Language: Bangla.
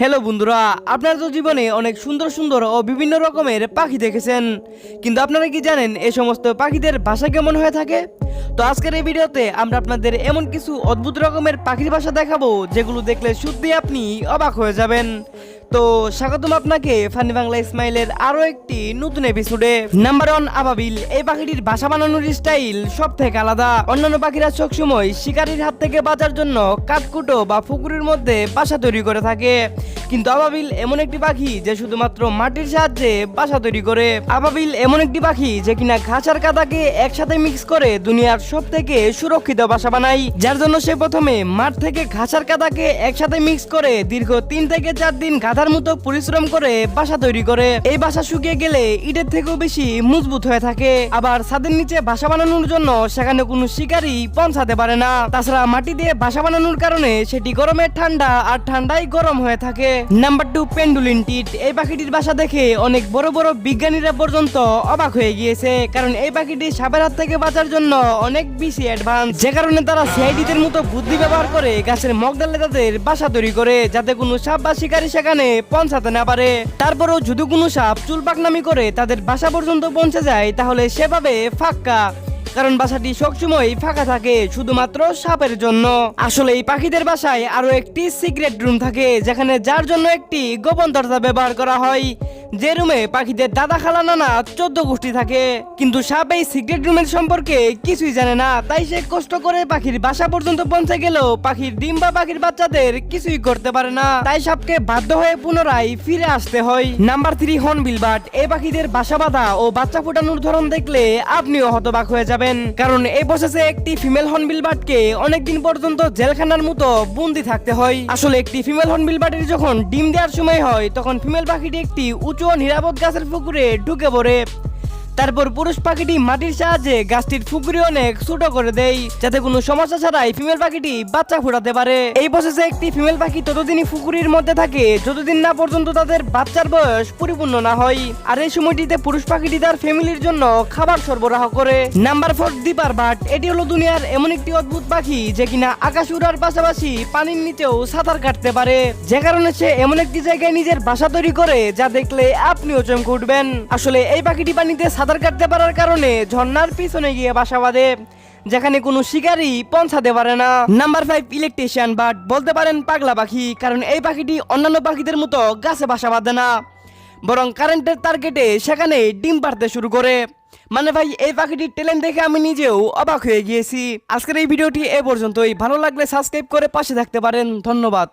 হ্যালো বন্ধুরা, আপনারা তো জীবনে অনেক সুন্দর সুন্দর ও বিভিন্ন রকমের পাখি দেখেছেন। কিন্তু আপনারা কি জানেন এই সমস্ত পাখিদের ভাষা কেমন হয়ে থাকে? তো আজকের এই ভিডিওতে আমরা আপনাদের এমন কিছু অদ্ভুত রকমের পাখির ভাষা দেখাবো, যেগুলো দেখলে সত্যি আপনি অবাক হয়ে যাবেন। তো স্বাগতম আপনাকে ফানি বাংলা ইসমাইলের আরও একটি নতুন এপিসোডে নাম্বার ওয়ান আবাবিল এই পাখিটির বাসা বানানোর স্টাইল সব থেকে আলাদা। অন্যান্য পাখিরা সবসময় শিকারীর হাত থেকে বাঁচার জন্য কাঠকুটো বা পুকুরের মধ্যে বাসা তৈরি করে থাকে। কিন্তু আবাবিল এমন একটি পাখি যে শুধুমাত্র মাটির সাহায্যে বাসা তৈরি করে। আবাবিল এমন একটি পাখি যে কিনা ঘাস আর কাদাকে একসাথে মিক্স করে দুনিয়ার সব থেকে সুরক্ষিত বাসা বানায়। যার জন্য সে প্রথমে মাঠ থেকে ঘাস আর কাদাকে একসাথে মিক্স করে দীর্ঘ তিন থেকে চার দিন গাধার মতো পরিশ্রম করে বাসা তৈরি করে। এই বাসা শুকিয়ে গেলে ইটের থেকেও বেশি মজবুত হয়ে থাকে। আবার ছাদের নিচে বাসা বানানোর জন্য সেখানে কোনো শিকারী পৌঁছাতে পারে না। তাছাড়া মাটি দিয়ে বাসা বানানোর কারণে সেটি গরমে ঠান্ডা আর ঠান্ডায় গরম হয়ে থাকে। নাম্বার টু পেন্ডুলিন টিট এই পাখিটির বাসা দেখে অনেক বড় বড় বিজ্ঞানীরা পর্যন্ত অবাক হয়ে গিয়েছে। কারণ এই পাখিটি সাপের হাত থেকে বাঁচার জন্য অনেক বেশি অ্যাডভান্স যে কারণে তারা সিআইডিদের মতো বুদ্ধি ব্যবহার করে গাছের মগডালে তাদের বাসা তৈরি করে, যাতে কোনো সাপ বা শিকারী সেখানে পৌঁছাতে না পারে। তারপরেও যদি কোনো সাপ চুল পাকনামি করে তাদের বাসা পর্যন্ত পৌঁছে যায়, তাহলে সেভাবে ফাক্কা কারণ বাসাটি সবসময় ফাঁকা থাকে, শুধুমাত্র সাপের জন্য। আসলে এই পাখিদের বাসায় আরও একটি সিক্রেট রুম থাকে, যেখানে যার জন্য একটি গোপন দরজা ব্যবহার করা হয়। যে রুমে পাখিদের দাদা খালা নানা চোদ্দ গোষ্ঠী থাকে। কিন্তু সাপ এই সিক্রেট রুমের সম্পর্কে কিছুই জানে না, তাই সে কষ্ট করে পাখির বাসা পর্যন্ত পৌঁছে গেলেও পাখির ডিম বা পাখির বাচ্চাদের কিছুই করতে পারে না। তাই সাপকে বাধ্য হয়ে পুনরায় ফিরে আসতে হয়। নাম্বার থ্রি হর্নবিল বাট এই পাখিদের বাসা বাঁধা ও বাচ্চা ফোটানোর ধরন দেখলে আপনিও হতবাক হয়ে যাবেন। কারণ এই প্রসেসে একটি ফিমেল হর্নবিল বাটকে অনেকদিন পর্যন্ত জেলখানার মতো বন্দি থাকতে হয়। আসলে একটি ফিমেল হর্নবিল বাটের যখন ডিম দেওয়ার সময় হয়, তখন ফিমেল পাখিটি একটি উঁচু নিরাপদ গাছের পুকুরে ঢুকে পড়ে। তারপর পুরুষ পাখিটি মাটির সাহায্যে গাছটির ফুকুরি অনেক ছোট করে দেয়, যাতে কোনো সমস্যা ছাড়াই ফিমেল পাখিটি বাচ্চা ফোটাতে পারে। এই প্রসেসে একটি ফিমেল পাখি ততদিনই ফুকুরির মধ্যে থাকে, যতদিন না পর্যন্ত তাদের বাচ্চার বয়স পরিপূর্ণ না হয়। আর এই সময়টিতে পুরুষ পাখিটি তার ফ্যামিলির জন্য খাবার সরবরাহ করে। নাম্বার ফোর দিপার বাট এটি হলো দুনিয়ার এমন একটি অদ্ভুত পাখি যে কিনা আকাশ উড়ার পাশাপাশি পানির নিচেও সাঁতার কাটতে পারে। যে কারণে সে এমন একটি জায়গায় নিজের বাসা তৈরি করে, যা দেখলে আপনিও চমকে উঠবেন। আসলে এই পাখিটি পানিতে সাঁতার কাটতে পারার কারণে ঝর্ণার পিছনে গিয়ে বাসা বাঁধে, যেখানে কোনো শিকারী পৌঁছাতে পারে না। নাম্বার ফাইভ ইলেকট্রিশিয়ান বাট বলতে পারেন পাগলা পাখি, কারণ এই পাখিটি অন্যান্য পাখিদের মতো গাছে বাসা বাঁধে না। বরং কারেন্টের তার কেটে সেখানে ডিম পাড়তে শুরু করে। মানে ভাই, এই পাখিটির ট্যালেন্ট দেখে আমি নিজেও অবাক হয়ে গিয়েছি। আজকের এই ভিডিওটি এ পর্যন্তই। ভালো লাগলে সাবস্ক্রাইব করে পাশে থাকতে পারেন। ধন্যবাদ।